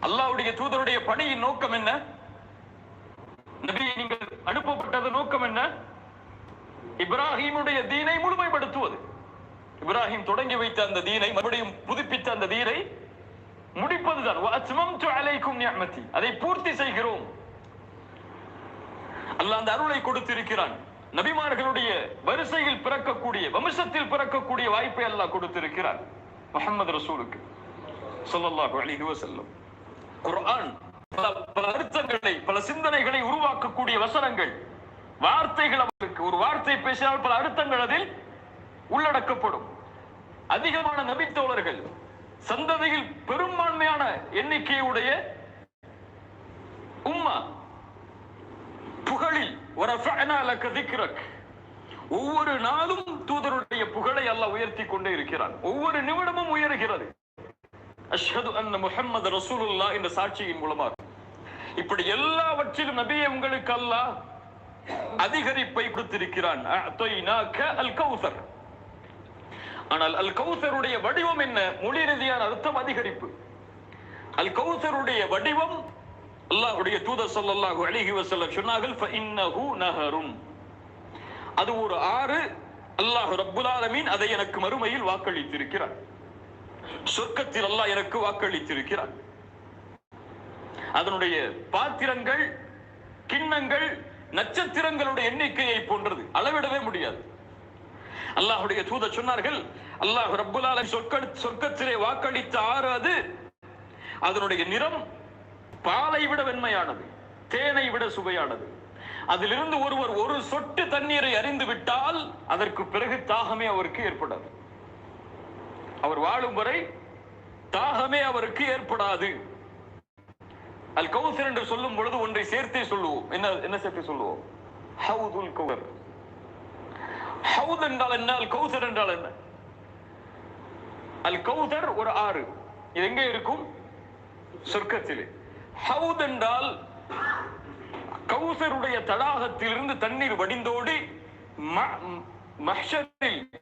அல்லாவுடைய தூதருடைய பணியின் நோக்கம் என்ன? நபியை நீங்கள் அனுப்பப்பட்டது நோக்கம் என்ன? இப்ராஹிமுடைய தீனை முழுமைப்படுத்துவது. இப்ராஹிம் தொடங்கி வைத்த அந்த தீனை மறுபடியும் புதுப்பித்த அந்த தீனை முடிப்பதுதான். அதை பூர்த்தி செய்கிறோம். அல்லாஹ் அந்த அருளை கொடுத்திருக்கிறான். நபிமார்களுடைய வரிசையில் பிறக்கக்கூடிய வம்சத்தில் பிறக்கக்கூடிய வாய்ப்பை அல்லாஹ் கொடுத்திருக்கிறான். முகமது ரசூலுக்கு. சொல்லல்லாஹு அலிஹி வசல்லம் குரான் பல அர்த்தங்களை பல சிந்தனைகளை உருவாக்கக்கூடிய வசனங்கள். வார்த்தைகள் அவருக்கு ஒரு வார்த்தை பேசினால் பல அர்த்தங்கள் அதில் உள்ளடக்கப்படும். அதிகமான நபித்தோழர்கள் சந்ததியில் பெரும்பான்மையான எண்ணிக்கையுடைய உம்மா புகழில் ஒவ்வொரு நாளும் தூதருடைய புகழை அல்லாஹ் உயர்த்தி கொண்டே இருக்கிறான். ஒவ்வொரு நிமிடமும் உயர்கிறது. அஷ்ஹது அன்ன முஹம்மது ரசூலுல்லா என்ற சாட்சியின் மூலமாக. இப்படி எல்லாவற்றிலும் நபியை உங்களுக்கு அல்லாஹ் அதிகரிப்பை கொடுத்திருக்கிறான். அல் கௌசர் ஆனால் அல் கௌசருடைய வடிவம் என்ன? மொழி ரீதியான அர்த்தம் அதிகரிப்பு. அல் கௌசருடைய வடிவம் அல்லாஹ்வுடைய தூதர் சொல்லல்லாஹு அழகி வஸல்லம் சொன்னார்கள் அது ஒரு ஆறு. அல்லாஹ் ரப்புல் ஆலமீன் அதை எனக்கு மறுமையில் வாக்களித்திருக்கிறார். சொர்க்கத்தில் அல்லாஹ் எனக்கு வாக்களித்திருக்கிறார். அதனுடைய பாத்திரங்கள் கிண்ணங்கள் நட்சத்திரங்களுடைய எண்ணிக்கையை போன்றது. அளவிடவே முடியாது. அல்லாஹுடைய தூத சொன்னார்கள் அல்லாஹ் ரப்புலால ஆலமீன் சொர்க்கத்திலே வாக்களித்த ஆறு அது அதனுடைய நிறம் பாலை விட வெண்மையானது தேனை விட சுவையானது. அதிலிருந்து ஒருவர் ஒரு சொட்டு தண்ணீரை அறிந்து விட்டால் அதற்கு பிறகு தாகமே அவருக்கு ஏற்படாது. அவர் வாழும் வரை தாகமே அவருக்கு ஏற்படாது. அல் கௌசர் என்று சொல்லும் பொழுது ஒன்றை சேர்த்தே சொல்லுவோம். என்ன என்ன சேர்த்து சொல்லுவோம்? ஹவுதுல் கௌசர். ஹவுத் என்றால் என்ன? அல் கௌசர் என்றால் என்ன? அல் கௌசர் ஒரு ஆறு. இது எங்கே இருக்கும்? சொர்க்கத்திலே. ஹவுத் என்றால் கௌசருடைய தடாகத்திலிருந்து தண்ணீர் வடிந்தோடி ம- மஹ்ஷரில்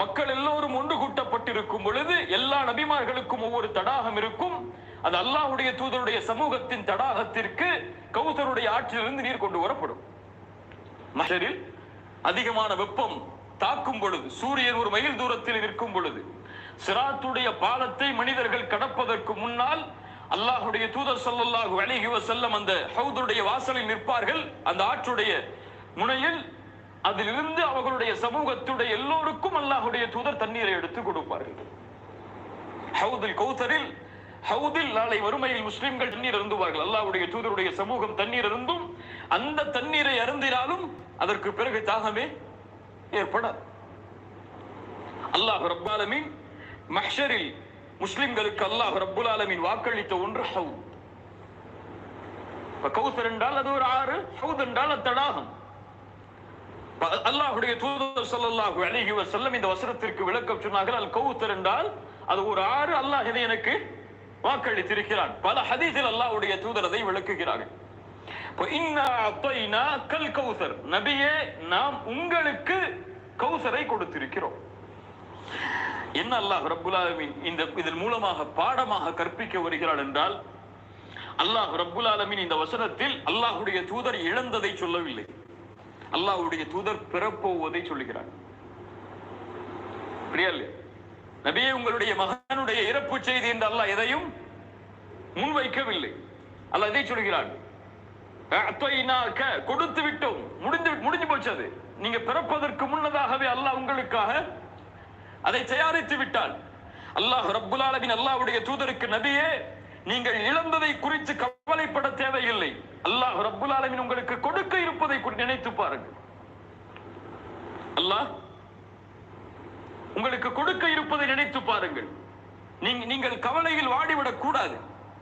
மக்கள் எல்லோரும் ஒன்று கூட்டப்பட்டிருக்கும் பொழுது எல்லா நபிமார்களுக்கும் ஒவ்வொரு தடாகம் இருக்கும். அது அல்லாஹுடைய தூதருடைய சமூகத்தின் தடாகத்திற்கு கௌசருடைய ஆற்றிலிருந்து நீர் கொண்டு வரப்படும். மஹரில் அதிகமான வெப்பம் தாக்கும் பொழுது சூரியன் ஒரு மைல் தூரத்தில் நிற்கும் பொழுது சிராத்துடைய பாலத்தை மனிதர்கள் கடப்பதற்கு முன்னால் அல்லாஹுடைய தூதர் சொல்லல்லாஹு அலைஹி வஸல்லம் அந்த ஹவுதுடைய வாசலில் நிற்பார்கள். அந்த ஆற்றுடைய முனையில் அதிலிருந்து அவர்களுடைய சமூகத்துடைய எல்லோருக்கும் அல்லாஹுடைய தூதர் தண்ணீரை எடுத்து கொடுப்பார்கள். ஹவுதில் கௌசரில் ஹவுதில் நாளை வறுமையில் முஸ்லிம்கள் தண்ணீர் அருந்துவார்கள். அல்லாஹ்வுடைய தூதருடைய சமூகம் தண்ணீர் அருந்தும் அந்த தண்ணீரை அருந்தினாலும் அதற்கு பிறகு தாகமே ஏற்படாது. அல்லாஹ் ரப்பல் மஹரில் முஸ்லிம்களுக்கு அல்லாஹ் ரப்புல் ஆலமீன் வாக்களித்த ஒன்று ஹவுத். கௌசர் என்றால் அது ஒரு ஆறு ஹவுத் என்றால் அது தடாகம். அல்லாஹுடைய தூதர் சல்லாஹு அலைஹி செல்லம் இந்த வசனத்திற்கு விளக்கம் சொன்னார்கள். அல் கௌசர் என்றால் அது ஒரு ஆறு அல்லாஹ் இதை எனக்கு வாக்களித்திருக்கிறான். பல ஹதீஸில் அல்லாஹுடைய தூதர் அதை விளக்குகிறார்கள். இப்போ இன்னா கல் கௌசர் நபியே நாம் உங்களுக்கு கௌசரை கொடுத்திருக்கிறோம். என்ன அல்லாஹ் ரப்புல் இந்த இதன் மூலமாக பாடமாக கற்பிக்க வருகிறார் என்றால் அல்லாஹ் ரப்புல் இந்த வசனத்தில் அல்லாஹுடைய தூதர் இழந்ததை சொல்லவில்லை. அல்லாஹ்வுடைய தூதர் பிறப்போவதை சொல்லுகிறார். அப்படியா நபியே உங்களுடைய மகனுடைய இறப்பு செய்தி என்று அல்லாஹ் எதையும் முன்வைக்கவில்லை. அல்லாஹ் இதை சொல்கிறான் கொடுத்து விட்டோம். முடிந்து முடிஞ்சு போச்சு அது. நீங்க பிறப்பதற்கு முன்னதாகவே அல்லாஹ் உங்களுக்காக அதை தயாரித்து விட்டான். அல்லாஹ் ரப்புல் ஆலமீன் அல்லாஹ்வுடைய தூதருக்கு நபியே நீங்கள் இழந்ததை குறித்து கவலைப்பட தேவையில்லை. அல்லாஹ் ரப்புல் ஆலமின் உங்களுக்கு கொடுக்க இருப்பதை நினைத்து பாருங்கள். அல்லாஹ் உங்களுக்கு கொடுக்க இருப்பதை நினைத்து பாருங்கள். நீங்க நீங்கள் கவலையில் வாடிவிடக் கூடாது.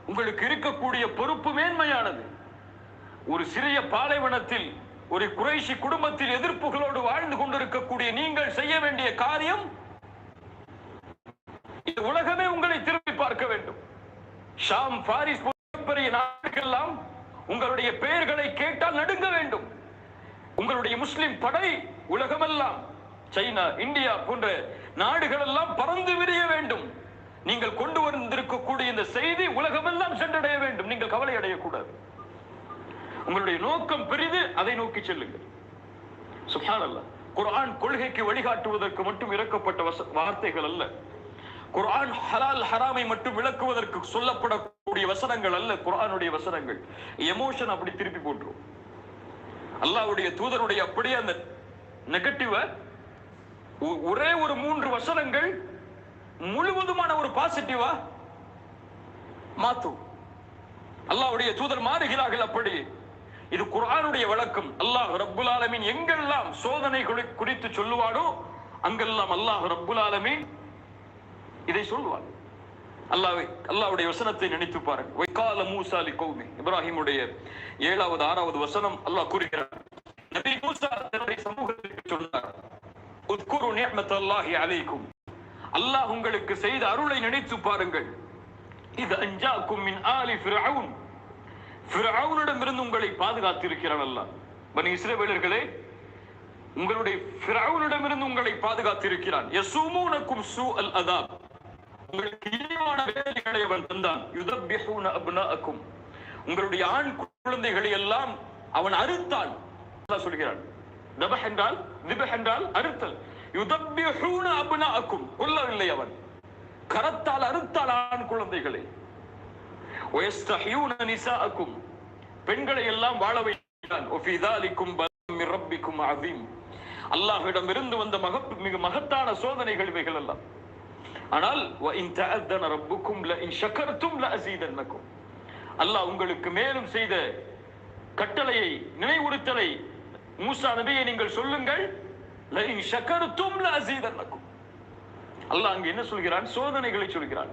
உங்களுக்கு இருக்கக்கூடிய பொறுப்பு மேன்மையானது. ஒரு சிறிய பாலைவனத்தில் ஒரு குறைஷி குடும்பத்தில் எதிர்ப்புகளோடு வாழ்ந்து கொண்டிருக்கக்கூடிய நீங்கள் செய்ய வேண்டிய காரியம் இந்த உலகமே உங்களை திரும்பி பார்க்க வேண்டும். ஷாம் பாரிஸ் பெரிய நாடுகள்லாம் உங்களுடைய பெயர்களை கேட்டால் நடுங்க வேண்டும். உங்களுடைய முஸ்லிம் படை உலகமெல்லாம் சைனா இந்தியா போன்ற நாடுகள் எல்லாம் பறந்து விரிய வேண்டும். நீங்கள் கொண்டு வந்திருக்கக்கூடிய இந்த செய்தி உலகமெல்லாம் சென்றடைய வேண்டும். நீங்கள் கவலை அடையக்கூடாது. உங்களுடைய நோக்கம் பெரிது அதை நோக்கி செல்லுங்கள். சுஹான் அல்ல குரான் கொள்கைக்கு வழிகாட்டுவதற்கு மட்டும் இறக்கப்பட்ட வச- வார்த்தைகள் அல்ல. குரான் ஹலால் ஹராமை மட்டும் விளக்குவதற்கு சொல்லப்படக்கூடிய வசனங்கள் அல்ல குரானுடைய வசனங்கள். எமோஷன் அப்படி திருப்பி போட்டுரும். அல்லாவுடைய தூதருடைய அப்படியே அந்த நெகட்டிவ ஒரே ஒரு மூன்று வசனங்கள் முழுவதுமான ஒரு பாசிட்டிவா மாத்தும். அல்லாவுடைய தூதர் மாறுகிறார்கள் அப்படி. இது குரானுடைய வழக்கம் அல்லாஹ் ரப்புல் ஆலமீன் எங்கெல்லாம் சோதனைகளை குறித்து சொல்லுவானோ அங்கெல்லாம் அல்லாஹ் ரப்புல் ஆலமீன் இதை சொல்லுவான் அல்லாஹ் அல்லாவுடைய வசனத்தை நினைத்து பாருங்க வைக்கால மூசாலி கௌமி. இப்ராஹிமுடைய ஏழாவது ஆறாவது வசனம் அல்லாஹ் கூறுகிறார். நபி மூசா தன்னுடைய சமூகத்திற்கு சொன்னார் உத்குரு நிஅமத்தல்லாஹி அலைக்கும். அல்லாஹ் உங்களுக்கு செய்த அருளை நினைத்து பாருங்கள். இது அஞ்சாக்கும் மின் ஆலி ஃபிரவுன் ஃபிரவுனிடமிருந்து உங்களை பாதுகாத்திருக்கிறான் அல்லாஹ். பனி இஸ்ரேவேலர்களே உங்களுடைய ஃபிரவுனிடமிருந்து உங்களை பாதுகாத்திருக்கிறான். யசூமூனக்கும் சூ அல் அதாப். உங்களுக்கு இழிவான வேலைகளை அவன் தந்தான் யுதப்பிஹூன அப்னாஅக்கும் உங்களுடைய ஆண் குழந்தைகளை எல்லாம் அவன் அறுத்தான் அல்லாஹ் சொல்கிறான் தபஹ் என்றால் திபஹ் என்றால் அறுத்தல் யுதப்பிஹூன அப்னாஅக்கும் கொல்லவில்லை அவன் கரத்தால் அறுத்தால் ஆண் குழந்தைகளை ويستحيون نساءكم பெண்களை எல்லாம் வாழ வைத்தான் وفي ذلكم بلاء من ربكم عظيم அல்லாஹ்விடம் இருந்து வந்த மக மிக மகத்தான சோதனைகள் இவைகள் எல்லாம் ஆனால் அல்லாஹ் உங்களுக்கு மேலும் செய்த கட்டளையை நினைவுறுத்தலை மூசா நபியை நீங்கள் சொல்லுங்கள். அல்லாஹ் அங்கு என்ன சொல்கிறான்? சோதனைகளை சொல்கிறான்.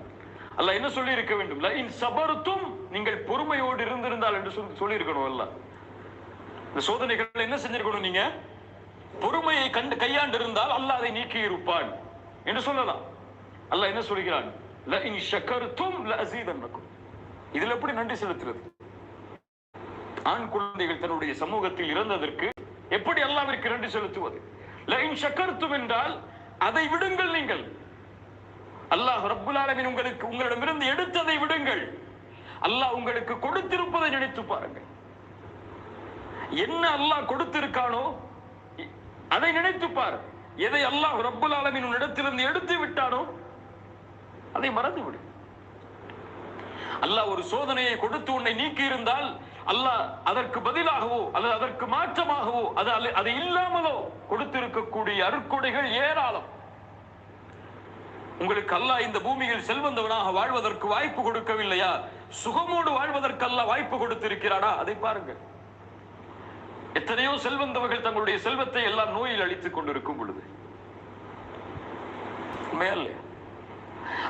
அல்லாஹ் என்ன சொல்லி இருக்க வேண்டும்? லைன் சபருத்தும் நீங்கள் பொறுமையோடு இருந்திருந்தால் என்று சொல்லி சொல்லி இருக்கணும் அல்லாஹ். இந்த சோதனைகள் என்ன செஞ்சிருக்கணும் நீங்க? பொறுமையை கண்டு கையாண்டு இருந்தால் அல்லாஹ் அதை நீக்கி இருப்பான் என்று சொல்லலாம். அல்லாஹ் என்ன சொல்கிறான்? இன் ஷக்கருத்தும் இதுல எப்படி நன்றி செலுத்துறது? ஆண் குழந்தைகள் தன்னுடைய சமூகத்தில் இறந்ததற்கு எப்படி அல்லாவிற்கு நன்றி செலுத்துவது? இன் ஷக்கருத்தும் என்றால் அதை விடுங்கள் நீங்கள். அல்லாஹ் ரப்புல் உங்களுக்கு உங்களிடமிருந்து எடுத்ததை விடுங்கள். அல்லாஹ் உங்களுக்கு கொடுத்திருப்பதை நினைத்து பாருங்கள். என்ன அல்லாஹ் கொடுத்திருக்கானோ அதை நினைத்து பார். எதை அல்லாஹ் ரப்புல் ஆலமின் இடத்திலிருந்து எடுத்து விட்டானோ அதை மறந்து விடு அல்லாஹ் ஒரு சோதனையை கொடுத்து உன்னை நீக்கி இருந்தால் அல்லாஹ் அதற்கு பதிலாகவோ அல்லது அதற்கு மாற்றமாகவோ அது அது இல்லாமலோ கொடுத்திருக்கக்கூடிய அருட்கொடைகள் ஏராளம். உங்களுக்கு அல்லாஹ் இந்த பூமியில் செல்வந்தவனாக வாழ்வதற்கு வாய்ப்பு கொடுக்கவில்லையா? சுகமோடு வாழ்வதற்கு அல்லாஹ் வாய்ப்பு கொடுத்திருக்கிறானா? அதை பாருங்கள். எத்தனையோ செல்வந்தவர்கள் தங்களுடைய செல்வத்தை எல்லாம் நோயில் அழித்துக் கொண்டிருக்கும் பொழுது. மேல்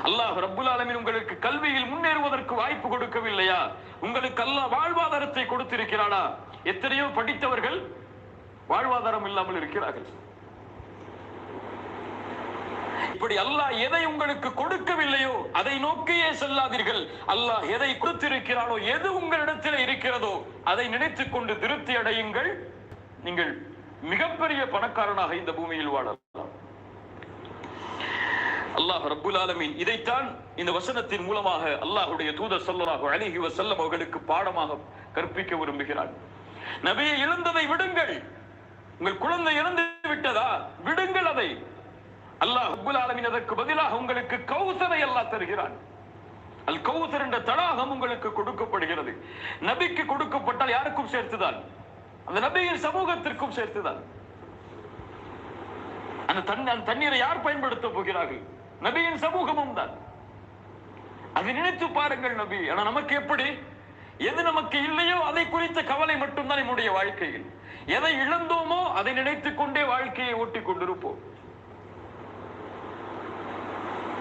அல்லாஹ் ரப்புல் ஆலமின் உங்களுக்கு கல்வியில் முன்னேறுவதற்கு வாய்ப்பு கொடுக்கவில்லையா? உங்களுக்கு அல்லாஹ் வாழ்வாதாரத்தை கொடுத்திருக்கிறானா? எத்தனையோ படித்தவர்கள் வாழ்வாதாரம் இல்லாமல் இருக்கிறார்கள். இப்படி அல்லாஹ் எதை உங்களுக்கு கொடுக்கவில்லையோ அதை நோக்கியே செல்லாதீர்கள். அல்லாஹ் எதை கொடுத்திருக்கிறானோ எது உங்களிடத்தில் இருக்கிறதோ அதை நினைத்துக் கொண்டு திருப்தி அடையுங்கள். நீங்கள் மிகப்பெரிய பணக்காரனாக இந்த பூமியில் வாழலாம். அல்லாஹ் ரபுல் ஆலமீன் இதைத்தான் இந்த வசனத்தின் மூலமாக அல்லாஹுடைய தூதர் சொல்லலாக அலைஹி வசல்லம் அவர்களுக்கு பாடமாக கற்பிக்க விரும்புகிறார். நபியை இழந்ததை விடுங்கள். உங்கள் குழந்தை இறந்து விட்டதா? விடுங்கள் அதை. அல்லாஹ் ரப்புல் ஆலமீன் அதற்கு பதிலாக உங்களுக்கு கௌசரை அல்லாஹ் தருகிறான். அல் கௌசர் என்ற தடாகம் உங்களுக்கு கொடுக்கப்படுகிறது. நபிக்கு கொடுக்கப்பட்டால் யாருக்கும் சேர்த்துதான்? அந்த நபியின் சமூகத்திற்கும் சேர்த்துதான். அந்த அந்த தண்ணீரை யார் பயன்படுத்த போகிறார்கள்? நபியின் சமூகமும் தான் அதை நினைத்து பாருங்கள் நபி. ஆனா நமக்கு எப்படி? எது நமக்கு இல்லையோ அதை குறித்த கவலை மட்டும்தான் நம்முடைய வாழ்க்கையில். எதை இழந்தோமோ அதை நினைத்துக் கொண்டே வாழ்க்கையை ஓட்டிக் கொண்டிருப்போம்.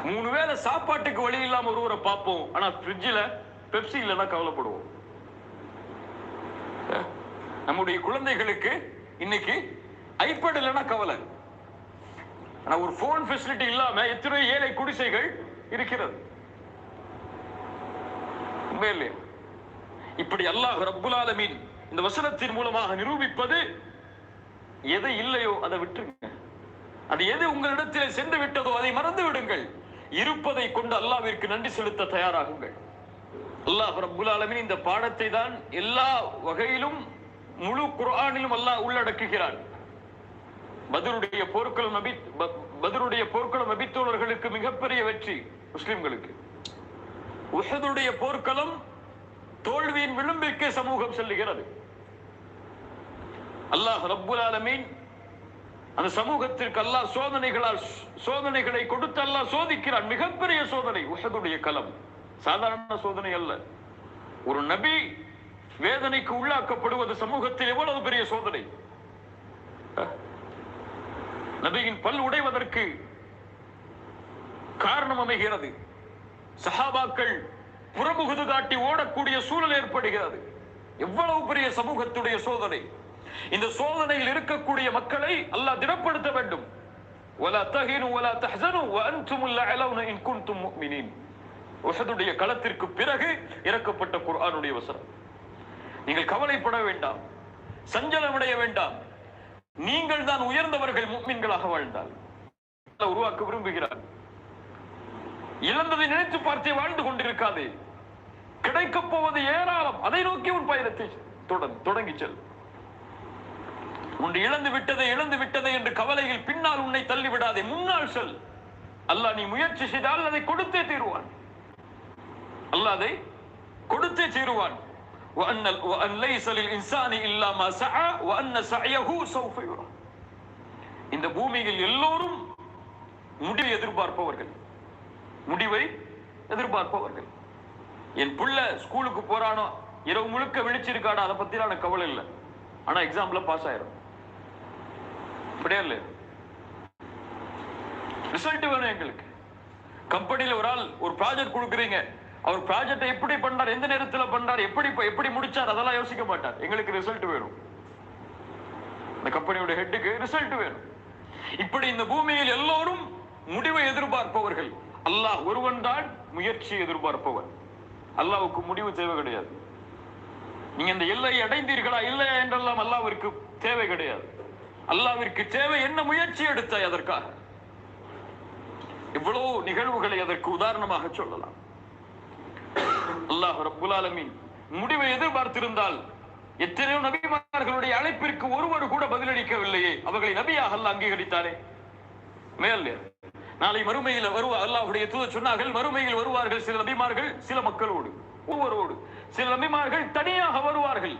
மூணு வேளை சாப்பாட்டுக்கு வழி இல்லாம ஒருவரை பார்ப்போம். ஆனா ஃப்ரிட்ஜில் பெப்சி இல்லைன்னா கவலைப்படுவோம். நம்முடைய குழந்தைகளுக்கு இன்னைக்கு ஐபேட் இல்லைன்னா கவலை. ஆனா ஒரு போன் ஃபெசிலிட்டி இல்லாம எத்தனை ஏழை குடிசைகள் இருக்கிறது. உண்மையிலே இப்படி அல்லாஹ் ரப்புல் ஆலமீன் இந்த வசனத்தின் மூலமாக நிரூபிப்பது எது இல்லையோ அதை விட்டுருங்க. அது எது உங்களிடத்தில் சென்று விட்டதோ அதை மறந்து விடுங்கள். இருப்பதை கொண்டு அல்லாவிற்கு நன்றி செலுத்த தயாராகுங்கள். அல்லாஹ் ரப்புல் ஆலமின் இந்த பாடத்தை தான் எல்லா வகையிலும் முழு குரானிலும் அல்லாஹ் உள்ளடக்குகிறான். மதுருடைய போர்க்களம் நபி ப- பதருடைய போர்க்களம் நபித்தோழர்களுக்கு மிகப்பெரிய வெற்றி முஸ்லிம்களுக்கு. உஹதுடைய போர்க்களம் தோல்வியின் விளிம்பிற்கு சமூகம் செல்லுகிறது. அல்லாஹ் ரப்புல் ஆலமீன் அந்த சமூகத்திற்கு அல்லாஹ் சோதனைகளால் சோதனைகளை கொடுத்து அல்லாஹ் சோதிக்கிறான். மிகப்பெரிய சோதனை உஹதுடைய களம். சாதாரண சோதனை அல்ல. ஒரு நபி வேதனைக்கு உள்ளாக்கப்படுவது சமூகத்தில் எவ்வளவு பெரிய சோதனை? நபியின் பல் உடைவதற்கு காரணம் அமைகிறது சஹாபாக்கள் புறமுகுது காட்டி ஓடக்கூடிய சூழல் ஏற்படுகிறது எவ்வளவு பெரிய சமூகத்துடைய சோதனை இந்த சோதனையில் இருக்கக்கூடிய மக்களை அல்லாஹ் திடப்படுத்த வேண்டும் ولا تهنوا ولا تحزنوا وانتم الاعلون ان كنتم مؤمنين உஹதுடைய களத்திற்கு பிறகு இறக்கப்பட்ட குர்ஆனுடைய வசனம் நீங்கள் கவலைப்பட வேண்டாம் சஞ்சலமடைய வேண்டாம் நீங்கள் தான் உயர்ந்தவர்கள் முக்மின்களாக வாழ்ந்தால். உருவாக்க விரும்புகிறார் இழந்ததை நினைத்து பார்த்தே வாழ்ந்து கொண்டிருக்காதே. கிடைக்கப் போவது ஏராளம். அதை நோக்கி உன் பயணத்தை தொடங்கி செல். உன் இழந்து விட்டதை இழந்து விட்டதை என்று கவலையில் பின்னால் உன்னை தள்ளி விடாதே. முன்னால் செல். அல்லாஹ் நீ முயற்சி செய்தால் அதை கொடுத்தே தீருவான். அல்லாதை கொடுத்தே தீருவான். وأن وأن ليس للإنسان إلا ما سعى وأن سعيه سوف يرى இந்த பூமியில் எல்லோரும் முடிவை எதிர்பார்ப்பவர்கள் முடிவை எதிர்பார்ப்பவர்கள் என் புள்ள ஸ்கூலுக்கு போறானோ இரவு முழுக்க விழிச்சிருக்கானா அதை பத்தி எனக்கு கவலை இல்லை ஆனா எக்ஸாம்ல பாஸ் ஆயிரும் அப்படியா இல்லையா ரிசல்ட் வேணும் எங்களுக்கு கம்பெனில ஒரு ஆள் ஒரு ப்ராஜெக்ட் கொடுக்குறீங்க அவர் ப்ராஜெக்ட் எப்படி பண்ணார் எந்த நேரத்துல பண்ணார் எப்படி எப்படி முடிச்சார் அதெல்லாம் யோசிக்க மாட்டார். எங்களுக்கு ரிசல்ட் வேணும். இந்த கம்பெனியோட ஹெட்டுக்கு ரிசல்ட் வேணும். இப்படி இந்த பூமியில் எல்லோரும் முடிவை எதிர்பார்ப்பவர்கள். அல்லாஹ் ஒருவன் தான் முயற்சி எதிர்பார்ப்பவன். அல்லாவுக்கு முடிவு தேவை கிடையாது. நீங்க இந்த எல்லையை அடைந்தீர்களா இல்லையா என்றெல்லாம் அல்லாவிற்கு தேவை கிடையாது. அல்லாவிற்கு தேவை என்ன முயற்சி எடுத்தாய் அதற்காக. இவ்வளவு நிகழ்வுகளை அதற்கு உதாரணமாக சொல்லலாம். அல்லாஹ் ரப்புல் ஆலமீன் முடிவை எதிர்பார்த்திருந்தால் எத்தனையோ நபிமார்களுடைய அழைப்பிற்கு ஒருவர் கூட பதிலளிக்கவில்லையே. அவர்களை நபியாக அல்ல அங்கீகரித்தாரே. மேல் நாளை மறுமையில் வருவா அல்லாஹுடைய தூதர் சொன்னார்கள் மறுமையில் வருவார்கள் சில நபிமார்கள் சில மக்களோடு ஒவ்வொருவோடு சில நபிமார்கள் தனியாக வருவார்கள்.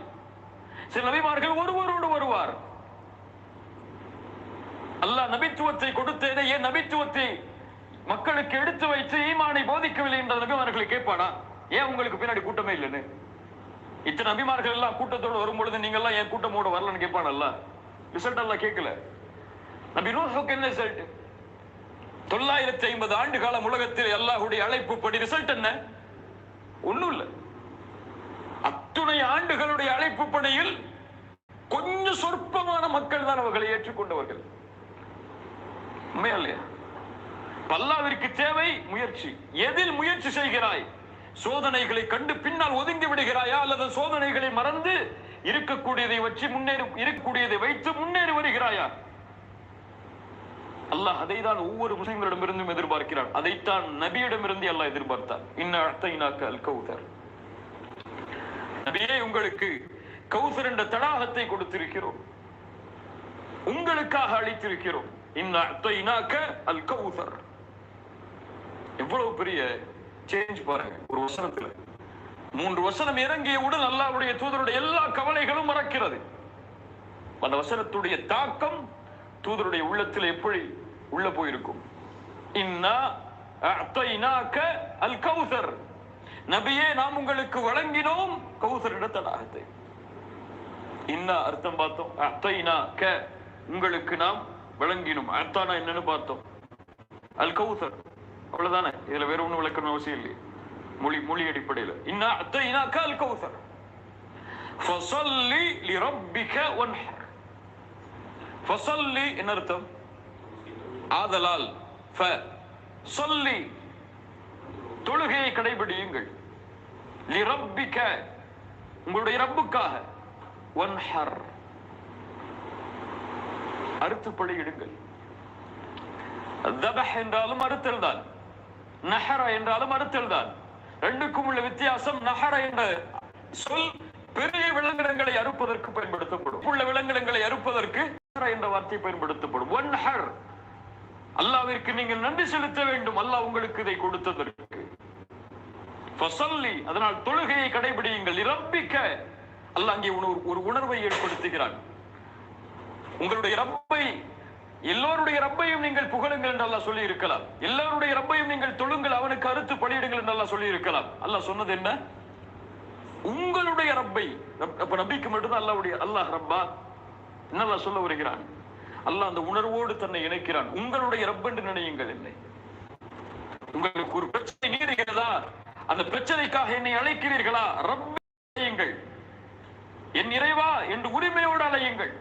சில நபிமார்கள் ஒருவரோடு வருவார். அல்லாஹ் நபித்துவத்தை கொடுத்தேனே ஏன் நபித்துவத்தை மக்களுக்கு எடுத்து வைத்து ஈமானை போதிக்கவில்லை என்ற நபிமார்களை கேட்பானா? ஏன் உங்களுக்கு பின்னாடி கூட்டமே இல்லைன்னு? இத்தனை அபிமார்கள் எல்லாம் கூட்டத்தோடு வரும்பொழுது நீங்க எல்லாம் என் கூட்டமோட வரலன்னு கேட்பானல்ல? ரிசல்ட் எல்லாம் கேட்கல. நபி நூஹுக்கு என்ன ரிசல்ட் தொள்ளாயிரத்தி ஐம்பது ஆண்டு காலம் உலகத்தில் எல்லாருடைய அழைப்பு படி ரிசல்ட் என்ன? ஒண்ணும் இல்ல. அத்துணை ஆண்டுகளுடைய அழைப்பு பணியில் கொஞ்சம் சொற்பமான மக்கள் தான் அவர்களை ஏற்றுக்கொண்டவர்கள். உண்மையா இல்லையா? பல்லாவிற்கு தேவை முயற்சி. எதில் முயற்சி செய்கிறாய்? சோதனைகளை கண்டு பின்னால் ஒதுங்கி விடுகிறாயா அல்லது சோதனைகளை மறந்து இருக்கக்கூடியதை வச்சு முன்னேறி இருக்கக்கூடியதை வைத்து முன்னேறி வருகிறாயா? அல்லாஹ் அதைதான் ஒவ்வொரு முஸ்லிம்களிடமிருந்தும் எதிர்பார்க்கிறான். அதைத்தான் நபியிடமிருந்து அல்லாஹ் எதிர்பார்த்தார் இன்ன அல் கௌதர் நபியே உங்களுக்கு கௌசர் என்ற தடாகத்தை கொடுத்திருக்கிறோம். உங்களுக்காக அளித்திருக்கிறோம். இன்ன அல் கௌசர் எவ்வளவு பெரிய சேஞ்ச் பாருங்க. ஒரு வசனத்துல. மூன்று வசனம் இறங்கியவுடன் அல்லாவுடைய தூதருடைய எல்லா கவலைகளும் மறக்கிறது. அந்த வசனத்துடைய தாக்கம் தூதருடைய உள்ளத்தில் எப்படி உள்ள போயிருக்கும்? இன்னா அல் கௌசர் நபியே நாம் உங்களுக்கு வழங்கினோம் கௌசர் தடாகத்தை இன்னா அர்த்தம் பார்த்தோம். அத்தைனா க உங்களுக்கு நாம் வழங்கினோம். அத்தானா என்னன்னு பார்த்தோம். அல் கௌசர் அவ்வளவுதானே? இதுல வேற ஒண்ணும் விளக்கணும் அவசியம் இல்லையே. மொழி மொழி அடிப்படையில். இன்னா அத்தைனா கௌசர். லிரப்பிக வன்ஹர். என்ன அர்த்தம்? ஆதலால் ஃப சொல்லி. தொழுகையை கடைபிடியுங்கள். லிரப்பிக உங்களுடைய ரப்புக்காக. வன்ஹர். அறுத்து பலியிடுங்கள் தபஹ் என்றாலும் அறுத்தல் தான். நஹர என்றாலும் அறுத்தல் தான் ரெண்டுக்கும் உள்ள வித்தியாசம் நஹர என்ற சொல் பெரிய விலங்கினங்களை அறுப்பதற்கு பயன்படுத்தப்படும். உள்ள விலங்கினங்களை அறுப்பதற்கு என்ற வார்த்தை பயன்படுத்தப்படும். ஒன்ஹர். அல்லாவிற்கு நீங்கள் நன்றி செலுத்த வேண்டும். அல்லாஹ் உங்களுக்கு இதை கொடுத்ததற்கு. அதனால் தொழுகையை கடைபிடியுங்கள். இரப்பிக்க. அல்லாஹ் அங்கே ஒரு உணர்வை ஏற்படுத்துகிறான். உங்களுடைய ரப்பை எல்லோருடைய ரப்பையும் நீங்கள் புகழுங்கள் என்று அல்லாஹ் சொல்லி இருக்கலாம் எல்லோருடைய ரப்பையும் நீங்கள் தொழுங்கள் அவனுக்கு அறுத்து பணியிடுங்கள் என்று அல்லாஹ் சொல்லி இருக்கலாம் அல்லாஹ் சொன்னது என்ன? உங்களுடைய ரப்பை அப்ப நபிக்கு மட்டும்தான் அல்லாவுடைய அல்லாஹ் ரப்பா? என்ன அல்லாஹ் சொல்ல வருகிறான்? அல்லாஹ் அந்த உணர்வோடு தன்னை இணைக்கிறான். உங்களுடைய ரப் என்று நினையுங்கள் என்னை. உங்களுக்கு ஒரு பிரச்சனை நீடுகிறதா அந்த பிரச்சனைக்காக என்னை அழைக்கிறீர்களா? ரப்பை அழையுங்கள். என் இறைவா என்று உரிமையோடு அழையுங்கள்.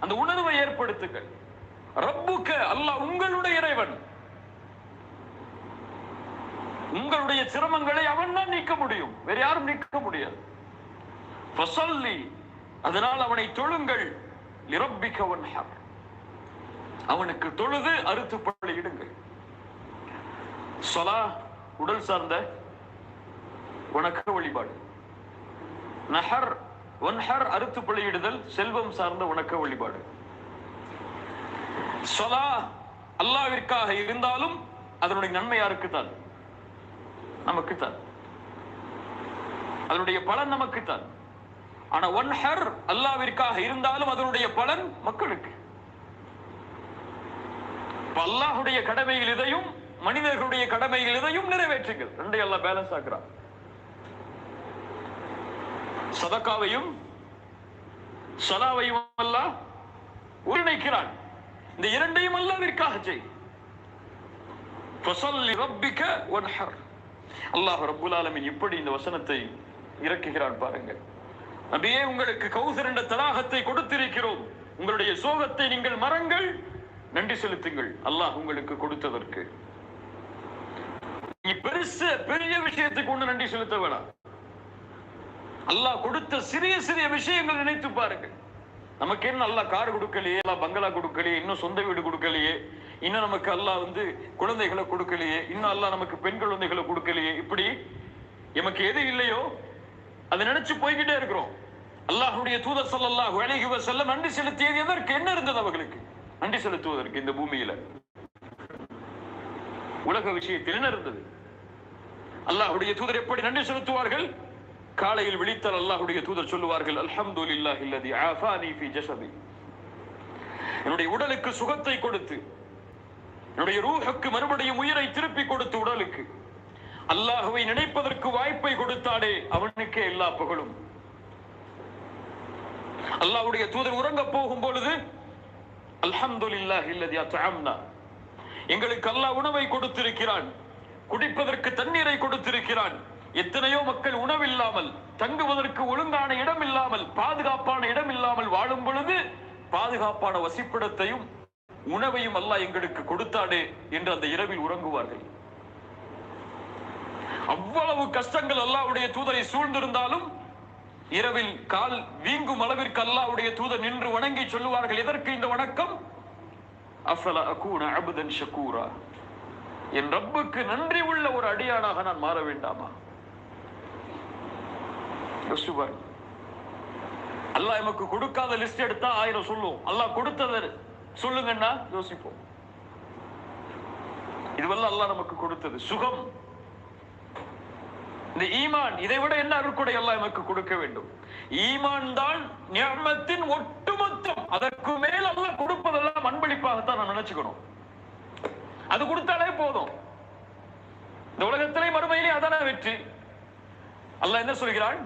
அந்த உணர்வை ஏற்படுத்துங்கள். ரப்புக்க அல்லாஹ் உங்களுடைய இறைவன். உங்களுடைய சிரமங்களை அவன் தான் நீக்க முடியும். வேற யாரும் நீக்க முடியாது. அதனால் அவனை தொழுங்கள். லிரப்பிக்க அவனுக்கு தொழுது அறுத்து பள்ளியிடுங்கள் சொலா உடல் சார்ந்த உனக்கு வழிபாடு. நஹர் ஒன்ஹர் அறுத்து பள்ளியிடுதல் செல்வம் சார்ந்த உனக்க வழிபாடு. சொலா அல்லாவிற்காக இருந்தாலும் அதனுடைய நன்மை யாருக்குத்தான் நமக்குத்தான் அதனுடைய பலன் நமக்குத்தான் ஆனா ஒன்ஹர் அல்லாவிற்காக இருந்தாலும் அதனுடைய பலன் மக்களுக்கு. அல்லாஹுடைய கடமையில் இதையும் மனிதர்களுடைய கடமையில் இதையும் நிறைவேற்றுங்கள். ரெண்டை எல்லாம் பேலன்ஸ் ஆக்குறான். சதக்காவையும் சலாவையும் அல்லாஹ் ஒருங்கிணைக்கிறான். இந்த இரண்டையும் அல்லாவிற்காக செய். அல்லாஹ் ரபுல் ஆலமின் இப்படி இந்த வசனத்தை இறக்குகிறான் பாருங்கள். நபியே உங்களுக்கு கௌசர் என்ற தடாகத்தை கொடுத்திருக்கிறோம். உங்களுடைய சோகத்தை நீங்கள் மறங்கள். நன்றி செலுத்துங்கள். அல்லாஹ் உங்களுக்கு கொடுத்ததற்கு. பெருசு பெரிய விஷயத்துக்கு ஒண்ணு நன்றி செலுத்த வேணாம். அல்லாஹ் கொடுத்த சிறிய சிறிய விஷயங்கள் நினைத்து பாருங்கள். நமக்கு என்ன நல்லா கார் கொடுக்கலையே அல்லாஹ் பங்களா கொடுக்கலையே இன்னும் சொந்த வீடு கொடுக்கலையே இன்னும் நமக்கு எல்லாம் வந்து குழந்தைகளை கொடுக்கலையே இன்னும் எல்லாம் நமக்கு பெண் குழந்தைகளை கொடுக்கலையே இப்படி எமக்கு எது இல்லையோ அதை நினைச்சு போய்கிட்டே இருக்கிறோம். அல்லாஹுடைய தூதர் ஸல்லல்லாஹு அலைஹி செல்ல நன்றி செலுத்தியது எதற்கு என்ன இருந்தது அவர்களுக்கு? நன்றி செலுத்துவதற்கு இந்த பூமியில. உலக விஷயத்தில் என்ன இருந்தது? அல்லாஹுடைய தூதர் எப்படி நன்றி செலுத்துவார்கள்? காலையில் விழித்தால் அல்லாஹுடைய தூதர் சொல்லுவார்கள் அல்ஹம்து அல்லதி ஆஃபானி ஃபீ ஜஸதி என்னுடைய உடலுக்கு சுகத்தை கொடுத்து என்னுடைய ரூஹுக்கு மறுபடியும் உயிரை திருப்பி கொடுத்து உடலுக்கு அல்லாஹுவை நினைப்பதற்கு வாய்ப்பை கொடுத்தாடே அவனுக்கே எல்லா புகழும். அல்லாஹுடைய தூதர் உறங்க போகும் பொழுது அல்ஹம்துலில்லாஹி எங்களுக்கு அல்லாஹ் உணவை கொடுத்திருக்கிறான் குடிப்பதற்கு தண்ணீரை கொடுத்திருக்கிறான். எத்தனையோ மக்கள் உணவில்லாமல் தங்குவதற்கு ஒழுங்கான இடம் இல்லாமல் பாதுகாப்பான இடம் இல்லாமல் வாழும் பொழுது பாதுகாப்பான வசிப்பிடத்தையும் உணவையும் அல்லாஹ் எங்களுக்கு கொடுத்தாடே என்று அந்த இரவில் உறங்குவார்கள். அவ்வளவு கஷ்டங்கள் அல்லாவுடைய தூதரை சூழ்ந்திருந்தாலும் இரவில் கால் வீங்கும் அளவிற்கு அல்லாவுடைய தூதர் நின்று வணங்கி சொல்லுவார்கள் எதற்கு இந்த வணக்கம்? அஃபல அகூன அபுதன் ஷக்கூரா என் ரப்புக்கு நன்றி உள்ள ஒரு அடியானாக நான் மாற வேண்டாமா? யோசிச்சு பாருங்க. அல்லாஹ் எமக்கு கொடுக்காத லிஸ்ட் எடுத்தா ஆயிரம் சொல்லுவோம். அல்லாஹ் கொடுத்தது சொல்லுங்கன்னா யோசிப்போம். இதுவெல்லாம் அல்லாஹ் நமக்கு கொடுத்தது. சுகம். இந்த ஈமான் இதை விட என்ன அருக்குடை எல்லாம் எமக்கு கொடுக்க வேண்டும்? ஈமான் தான் நியமத்தின் ஒட்டுமொத்தம். அதற்கு மேல் அல்ல கொடுப்பதெல்லாம் அன்பளிப்பாகத்தான் நான் நினைச்சுக்கணும். அது கொடுத்தாலே போதும். இந்த உலகத்திலே மறுமையிலே அதான வெற்றி. அல்லாஹ் என்ன சொல்கிறான்?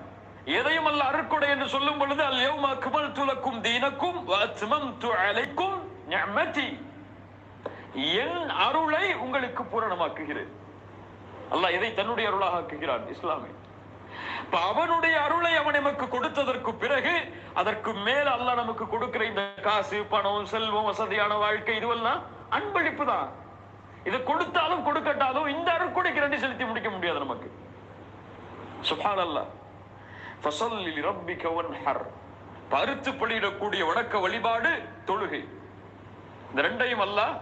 எதையும் அல்ல அருட்கொடை என்று சொல்லும் பொழுது அல் யௌம அக்மல்து துலக்கும் தீனக்கும் வ அத்மம்து அலைக்கும் நிஅமதி என் அருளை உங்களுக்கு பூரணமாக்குகிறேன். அல்லாஹ் இதை தன்னுடைய அருளாக ஆக்குகிறான் இஸ்லாமை இப்ப அவனுடைய அருளை அவன் நமக்கு கொடுத்ததற்கு பிறகு அதற்கு மேல அல்லாஹ் நமக்கு கொடுக்கிற இந்த காசு பணம் செல்வம் வசதியான வாழ்க்கை இதுவெல்லாம் அன்பளிப்பு தான். இது கொடுத்தாலும் கொடுக்கட்டாலும் இந்த அருட்கொடைக்கு ரெண்டு செலுத்தி முடிக்க முடியாது நமக்கு. சுபான் அல்லா ஃபசல்லி ரப்பிக வன்ஹர் பருத்து பலியிடக்கூடிய வணக்க வழிபாடு தொழுகை. இந்த ரெண்டையும் அல்லாஹ்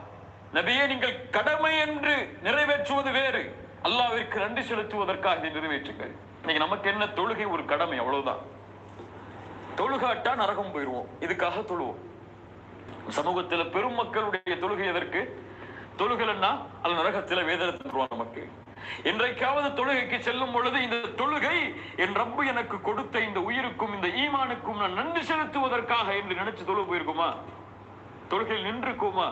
நபியே நீங்கள் கடமை என்று நிறைவேற்றுவது வேறு. அல்லாவிற்கு நன்றி செலுத்துவதற்காக இதை நிறைவேற்றுங்கள். இன்னைக்கு நமக்கு என்ன தொழுகை? ஒரு கடமை அவ்வளவுதான். தொழுகாட்டா நரகம் போயிருவோம். இதுக்காக தொழுவோம். சமூகத்துல பெருமக்களுடைய தொழுகை எதற்கு? தொழுகலன்னா அது நரகத்துல வேதனை தருவான் நமக்கு. இன்றைக்காவது தொழுகைக்கு செல்லும் பொழுது இந்த தொழுகை என் ரப்பு எனக்கு கொடுத்த இந்த உயிருக்கும் இந்த ஈமானுக்கும் நான் நன்றி செலுத்துவதற்காக என்று நினைச்சு தொழுக போயிருக்குமா? தொழுகையில் நின்றுக்குமா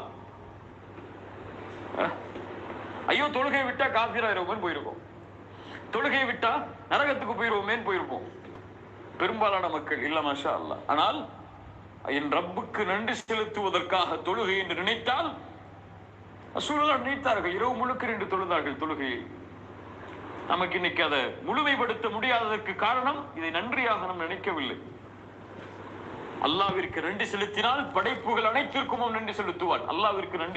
அஹ்? ஐயோ தொழுகை விட்டா காசிராயிருவோமே போயிருக்கோம் தொழுகை விட்டா நரகத்துக்கு போயிருவோமேன்னு போயிருப்போம். பெரும்பாலான மக்கள் இல்ல மாஷா அல்ல ஆனால் என் ரப்புக்கு நன்றி செலுத்துவதற்காக தொழுகை என்று நினைத்தால் சூழலால் நினைத்தார்கள் இரவு முழுக்க ரெண்டு தொழுதார்கள் தொழுகையை. நமக்கு இன்னைக்கு அதை முழுமைப்படுத்த முடியாததற்கு காரணம் இதை நன்றியாக நாம் நினைக்கவில்லை. அல்லாவிற்கு நன்றி செலுத்தினால் படைப்புகள் அனைத்திற்கும் நன்றி செலுத்துவான். அல்லாவிற்கு நன்றி